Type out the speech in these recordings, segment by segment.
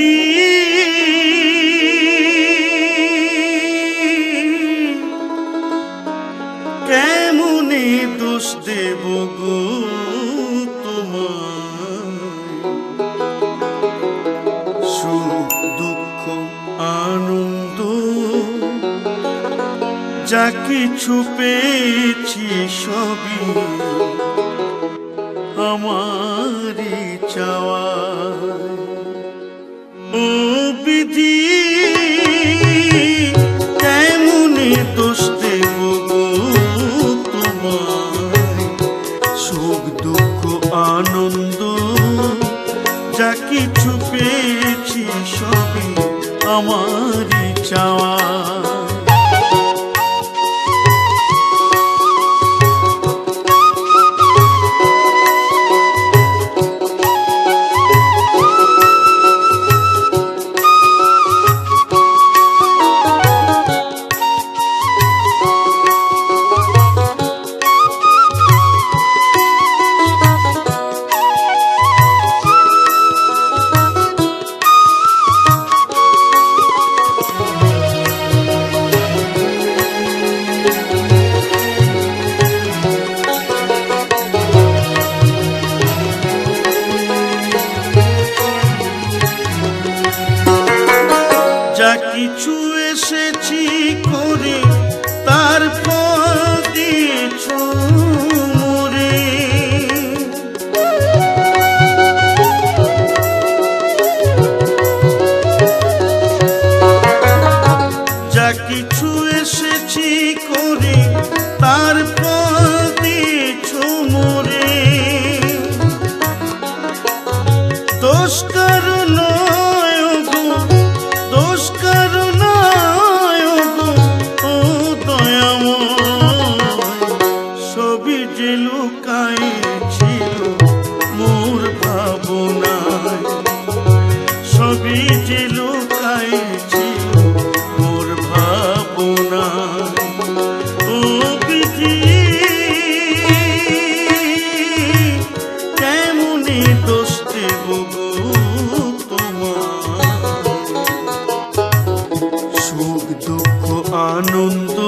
বিধি কেমনে দোষ দেব গো সুখ দুঃখ আনন্দ যা কিছু পেয়েছি সবই আমারই চাওয়া। আমারই চাওয়া করে তার দিয়েছ মোরে যা কিছু এসেছি করে তার দিয়েছ মোরে দোষ দুঃখ আনন্দ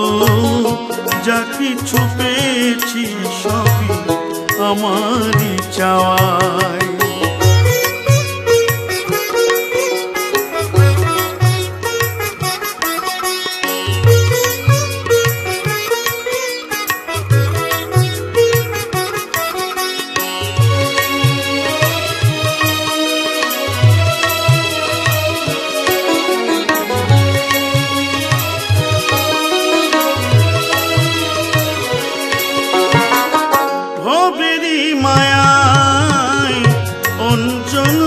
যা কিছু পেয়েছি সবই আমারই চাওয়ায়। ভবেরি মায়ায়, অঞ্জন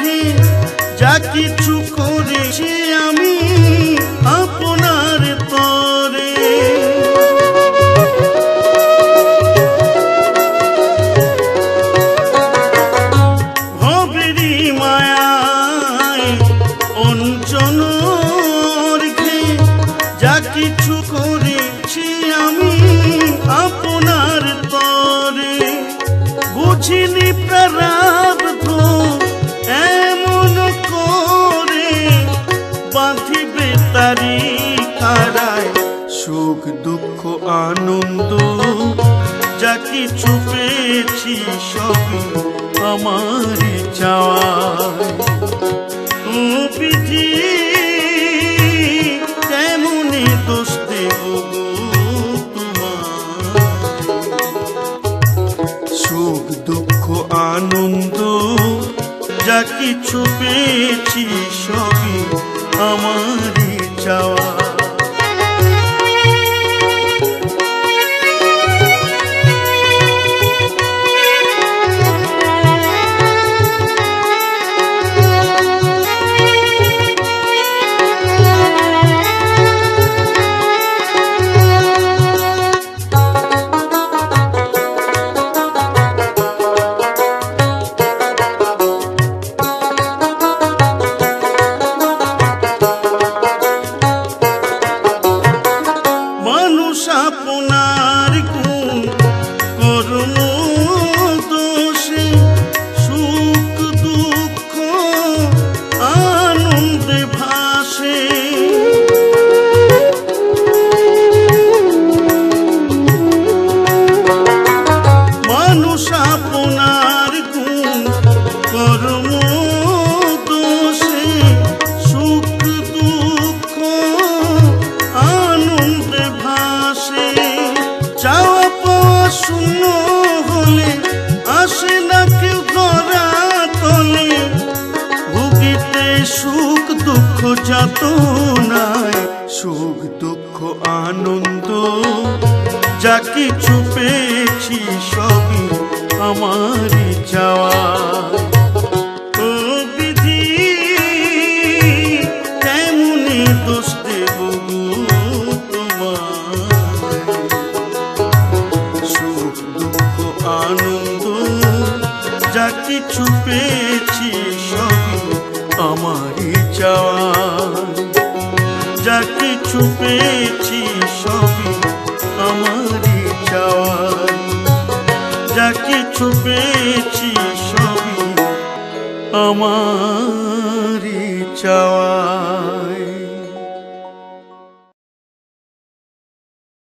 ঘে যা কিছু করেছি আমি আপনার তরে। ভবেরি মায়ায়, অঞ্জন ঘে যা কিছু করেছি আমি তারি কারায় সুখ, দুঃখ, আনন্দ। যা কিছু পেয়েছি সবই আমারই চাওয়ায়। ও বিধি কেমনে দোষ সুখ, দুঃখ, আনন্দ, যা কিছু পেয়েছি সবই আমারই চাওয়া শূন্য হলে আসে না কেউ তলে। ভুগিতে সুখ দুঃখ যাত নাই সুখ দুঃখ আনন্দ। যা কিছু পেয়েছি সবই আমারই চাওয়া। কিছু পেয়েছি সবই আমারই চাওয়া যা কিছু পেয়েছি সবই আমারই চাওয়া যা কিছু পেয়েছি সবই আমারই চাওয়া